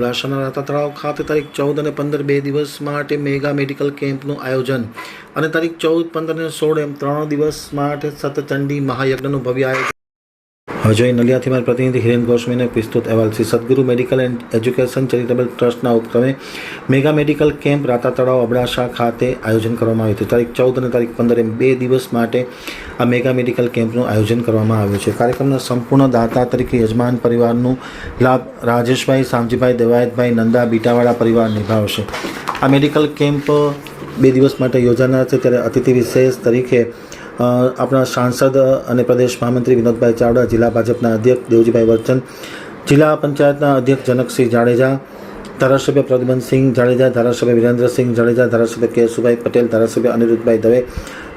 અબડાસાના રાતા તળાવ ખાતે તારીખ ચૌદ અને પંદર બે દિવસ માટે મેગા મેડિકલ કેમ્પનું આયોજન. અને તારીખ ચૌદ, પંદર અને સોળ એમ ત્રણ દિવસ માટે સતચંડી મહાયજ્ઞનું ભવ્ય આયોજન જોઈએ નલિયાથી મારા પ્રતિનિધિ હિરેન ગોસ્વામીને વિસ્તૃત અહેવાલ. શ્રી સદગુરુ મેડિકલ એન્ડ એજ્યુકેશન ચેરિટેબલ ટ્રસ્ટના ઉપક્રમે મેગા મેડિકલ કેમ્પ રાતા તળાવ અબડાસા ખાતે આયોજન કરવામાં આવ્યું હતું. તારીખ ચૌદ અને તારીખ પંદર એમ બે દિવસ માટે આ મેગા મેડિકલ કેમ્પનું આયોજન કરવામાં આવ્યું છે. કાર્યક્રમના સંપૂર્ણ દાતા તરીકે યજમાન પરિવારનું લાભ રાજેશભાઈ સામજીભાઈ દેવાયતભાઈ, નંદા, બીટાવાળા પરિવાર નિભાવશે. આ મેડિકલ કેમ્પ બે દિવસ માટે યોજાનાર છે. ત્યારે અતિથિ વિશેષ તરીકે આપણા સાંસદ અને પ્રદેશ મહામંત્રી વિનોદભાઈ ચાવડા, જિલ્લા ભાજપના અધ્યક્ષ દેવજીભાઈ વર્ચન જિલ્લા પંચાયતના અધ્યક્ષ જનકસિંહ જાડેજા, ધારાસભ્ય પ્રદ્યુમનસિંહ જાડેજા, ધારાસભ્ય વિરેન્દ્રસિંહ જાડેજા, ધારાસભ્ય કેશુભાઈ પટેલ, ધારાસભ્ય અનિરુદ્ધભાઈ દવે,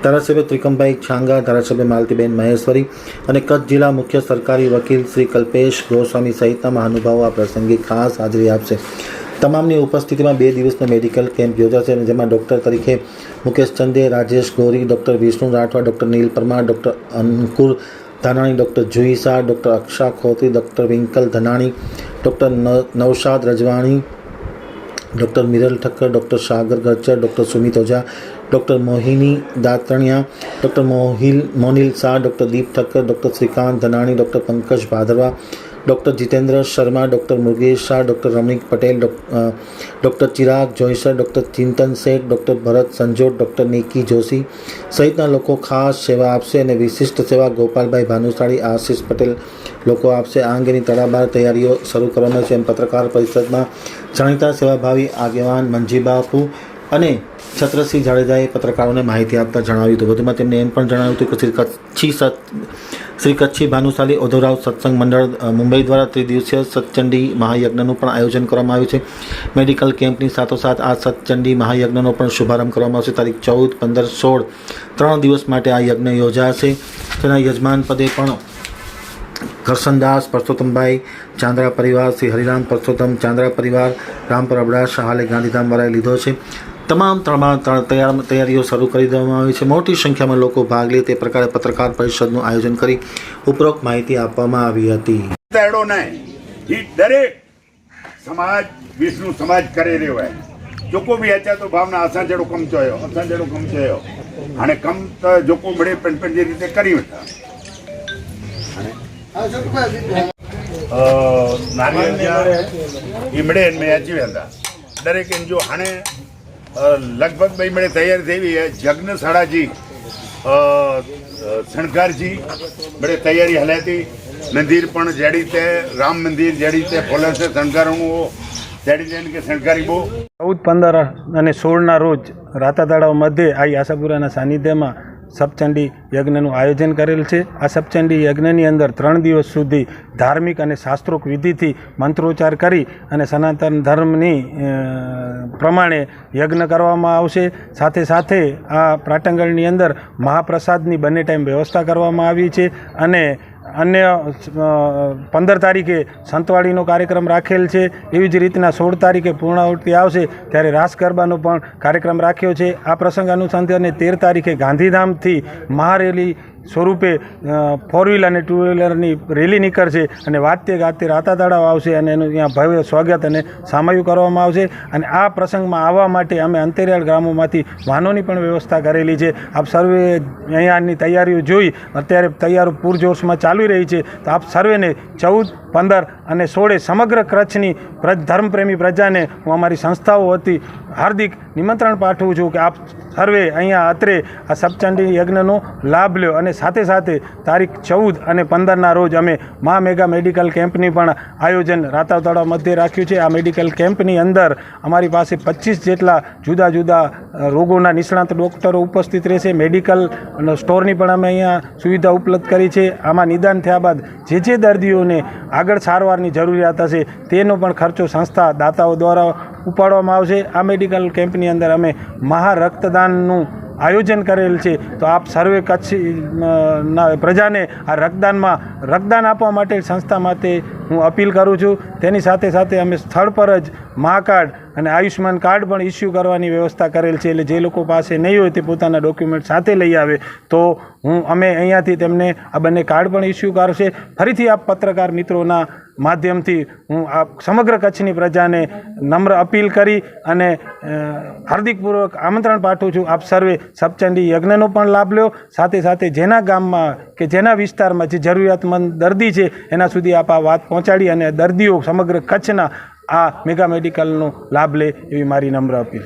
ધારાસભ્ય ત્રિકમભાઈ છાંગા, ધારાસભ્ય માલતીબેન મહેશ્વરી અને કચ્છ જિલ્લા મુખ્ય સરકારી વકીલ શ્રી કલ્પેશ ગોસ્વામી સહિતના મહાનુભાવો આ પ્રસંગે ખાસ હાજરી આપશે. તમામની ઉપસ્થિતિમાં બે દિવસનો મેડિકલ કેમ્પ યોજાશે અને જેમાં ડૉક્ટર તરીકે Mukesh Chande, Rajesh Gori, doctor Vishnu Rathwa, doctor Neel Parmar, doctor Ankur Dhanani, doctor Juhi Shah doctor Aksha Khotri, doctor Vinkal Dhanani, doctor Naushad Rajwani, doctor Miral Thakkar, doctor Sagar Garchar, doctor Sumit Oza, doctor Mohini Dataniya doctor Mohil, Monil Shah, doctor Deep Thakkar, doctor Shrikant Dhanani, doctor Pankaj Bhadarva doctor Jitendra Sharma, doctor Murgesh Shah, doctor Ramnik Patel doctor Chirag Joisar doctor Chintan Sheth, doctor Bharat Sanjot doctor Niki Joshi સહિતના લોકો ખાસ સેવા આપશે અને વિશિષ્ટ સેવા ગોપાલભાઈ ભાનુશાળી, આશિષ પટેલ લોકો આપશે. આ અંગેની તડાબાર તૈયારીઓ શરૂ કરવાના છે. એમ પત્રકાર પરિષદમાં જાણીતા સેવાભાવી આગેવાન મંજીબાપુ અને છત્રસિંહ જાડેજાએ પત્રકારોને માહિતી આપતા જણાવ્યું હતું. વધુમાં તેમણે એમ પણ જણાવ્યું હતું કે શ્રી કચ્છી સત શ્રી કચ્છી ભાનુશાલી ઓધોરાવ સત્સંગ મંડળ મુંબઈ દ્વારા ત્રિદિવસીય સતચંડી મહાયજ્ઞનું પણ આયોજન કરવામાં આવ્યું છે. મેડિકલ કેમ્પની સાથોસાથ આ સત્ચંડી મહાયજ્ઞનો પણ શુભારંભ કરવામાં આવશે. તારીખ ચૌદ, પંદર, સોળ, ત્રણ દિવસ માટે આ યજ્ઞ યોજાશે. તેના યજમાન પદે પણ કરશનદાસ પરસોત્તમભાઈ ચાંદ્રા પરિવાર, શ્રી હરિરામ પરસોત્તમ ચાંદ્રા પરિવાર, રામપર અબડાસા, હાલે ગાંધીધામવાળાએ લીધો છે. તમામ તૈયારીઓ શરૂ કરી દેવામાં આવી છે. મોટી સંખ્યામાં લોકો ભાગ લે તે પ્રકારે પત્રકાર પરિષદનું આયોજન કરી ઉપરોક્ત માહિતી આપવામાં આવી હતી. દરેક સમાજ વિષ્ણુ સમાજ કરી રહ્યો હોય. જોકો બી હતા તો ભાવના આસાન જેડો કમ થયો આસાન જેડો કમ થયો અને કમ તો જોકો મળે પણ પણ જે રીતે કરી હતા નાની ઇમડે મેં અચી હતા દરેક એમ જો હાણે લગભગ બે મળે તૈયાર થઈ જગ્ન અ, શણગારજી બડે તૈયારી હલે હતી. મંદિર પણ જડી તે રામ મંદિર જડી તે ફોલે છે શણગારણું જડી તેને કે શણગારી બહુ. ચૌદ પંદર અને સોળના રોજ રાતા તળાવ મધ્યે આ આશાપુરાના સાનિધ્યમાં સપચંડી યજ્ઞનું આયોજન કરેલ છે. આ સપચંડી યજ્ઞની અંદર ત્રણ દિવસ સુધી ધાર્મિક અને શાસ્ત્રોક વિધિથી મંત્રોચ્ચાર કરી અને સનાતન ધર્મની પ્રમાણે યજ્ઞ કરવામાં આવશે. સાથે સાથે આ પ્રાટંગણની અંદર મહાપ્રસાદની બંને ટાઈમ વ્યવસ્થા કરવામાં આવી છે અને અન્ય પંદર તારીખે સંતવાડીનો કાર્યક્રમ રાખેલ છે. એવી જ રીતના સોળ તારીખે પૂર્ણાહુતિ આવશે ત્યારે રાસ ગરબાનો પણ કાર્યક્રમ રાખ્યો છે. આ પ્રસંગ અનુસંધાને તેર તારીખે ગાંધીધામથી મહારેલી સ્વરૂપે ફોર વ્હીલર અને ટુ વ્હીલરની રેલી નીકળશે અને વાતે ગાતે રાતા તળાવ આવશે અને એનું ત્યાં ભવ્ય સ્વાગત અને સામયું કરવામાં આવશે. અને આ પ્રસંગમાં આવવા માટે અમે અંતરિયાળ ગામોમાંથી વાહનોની પણ વ્યવસ્થા કરેલી છે. આપ સર્વે અહીંયાની તૈયારીઓ જોઈ, અત્યારે તૈયારીઓ પૂરજોશમાં ચાલી રહી છે. તો આપ સર્વેને ચૌદ પંદર અને સોળે સમગ્ર કચ્છની ધર્મપ્રેમી પ્રજાને હું અમારી સંસ્થાઓ વતી હાર્દિક નિમંત્રણ પાઠવું છું કે આપ સર્વે અહીંયા અત્રે આ સપચંડી યજ્ઞનો લાભ લ્યો અને સાથે સાથે તારીખ ચૌદ અને પંદરના રોજ અમે મા મેગા મેડિકલ કેમ્પની પણ આયોજન રાતાવ મધ્યે રાખ્યું છે. આ મેડિકલ કેમ્પની અંદર અમારી પાસે પચીસ જેટલા જુદા જુદા રોગોના નિષ્ણાત ડૉક્ટરો ઉપસ્થિત રહેશે. મેડિકલ સ્ટોરની પણ અમે અહીંયા સુવિધા ઉપલબ્ધ કરી છે. આમાં નિદાન થયા બાદ જે જે દર્દીઓને આગળ સારવારની જરૂરિયાત હશે, તેનો પણ ખર્ચો સંસ્થા દાતાઓ દ્વારા ઉપાડવામાં આવશે. આ મેડિકલ કેમ્પની અંદર અમે મહા રક્તદાનનું આયોજન કરેલ છે. તો આપ સર્વે કચ્છ ના, પ્રજાને આ રક્તદાનમાં, રક્તદાન આપવા માટે સંસ્થા માટે હું અપીલ કરું છું. તેની સાથે સાથે અમે સ્થળ પર જ મા કાર્ડ અને આયુષ્યમાન કાર્ડ પણ ઇસ્યુ કરવાની વ્યવસ્થા કરેલ છે. એટલે જે લોકો પાસે નહીં હોય તે પોતાના ડોક્યુમેન્ટ સાથે લઈ આવે. તો હું, અમે અહીંયાથી તેમને આ બંને કાર્ડ પણ ઇસ્યુ કરશે. ફરીથી આપ પત્રકાર મિત્રોના માધ્યમથી હું આ સમગ્ર કચ્છની પ્રજાને નમ્ર અપીલ કરી અને હાર્દિકપૂર્વક આમંત્રણ પાઠવું છું. આપ સર્વે સપચંડી યજ્ઞનો પણ લાભ લ્યો. સાથે સાથે જેના ગામમાં કે જેના વિસ્તારમાં જે જરૂરિયાતમંદ દર્દી છે, એના સુધી આપ આ વાત પહોંચાડી અને દર્દીઓ સમગ્ર કચ્છના આ મેગા મેડિકલનો લાભ લે એવી મારી નમ્ર અપીલ.